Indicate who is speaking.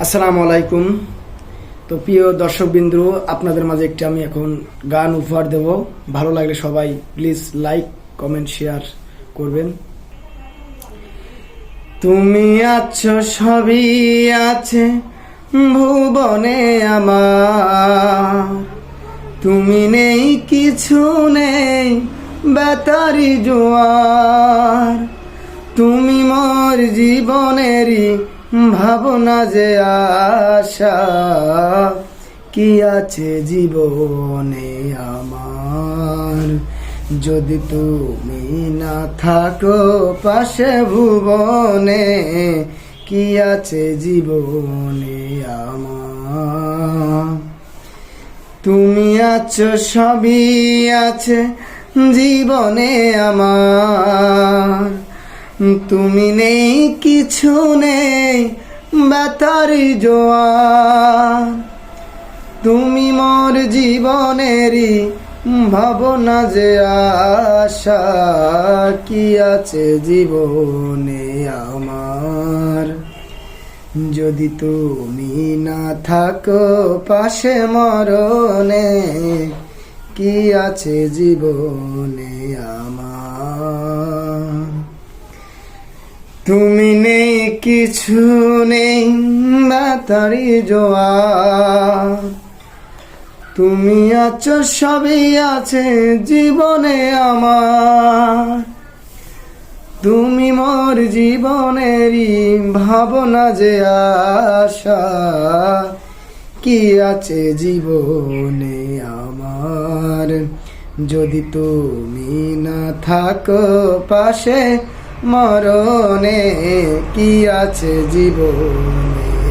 Speaker 1: আসসালামু আলাইকুম। তো প্রিয় দর্শকবিন্দু, আপনাদের মাঝে একটি আমি এখন গান উপহার দেব। ভালো লাগলে সবাই প্লিজ লাইক কমেন্ট শেয়ার করবেন। তুমি আছো, সবই আছে, ভুবনে আমার। তুমি নেই, কিছু নেই, বেতারি জোয়ার। তুমি মোর জীবনেরই ভাবনা যে আশা, কি আছে জীবনে আমার? যদি তুমি না থাকো পাশে ভুবনে, কি আছে জীবনে আমার? তুমি আছো, সবই আছে জীবনে আমার। তুমি নেই, কিছু নেই বেতারি জোয়ার তুমি মোর জীবনেরই ভাবনা যে আশা কি আছে জীবনে আমার। যদি তুমি না থাকো পাশে মরণে, কি আছে জীবনে আমার? তুমি নেই, কিছু নেই বাতারি জোয়ার। তুমি আছো, সবই আছে, জীবনে আমার। তুমি মোর জীবনেরই ভাবনা যে আশা। কি আছে জীবনে আমার? যদি তুমি না থাকো পাশে মরণে কি আছে জীবনে?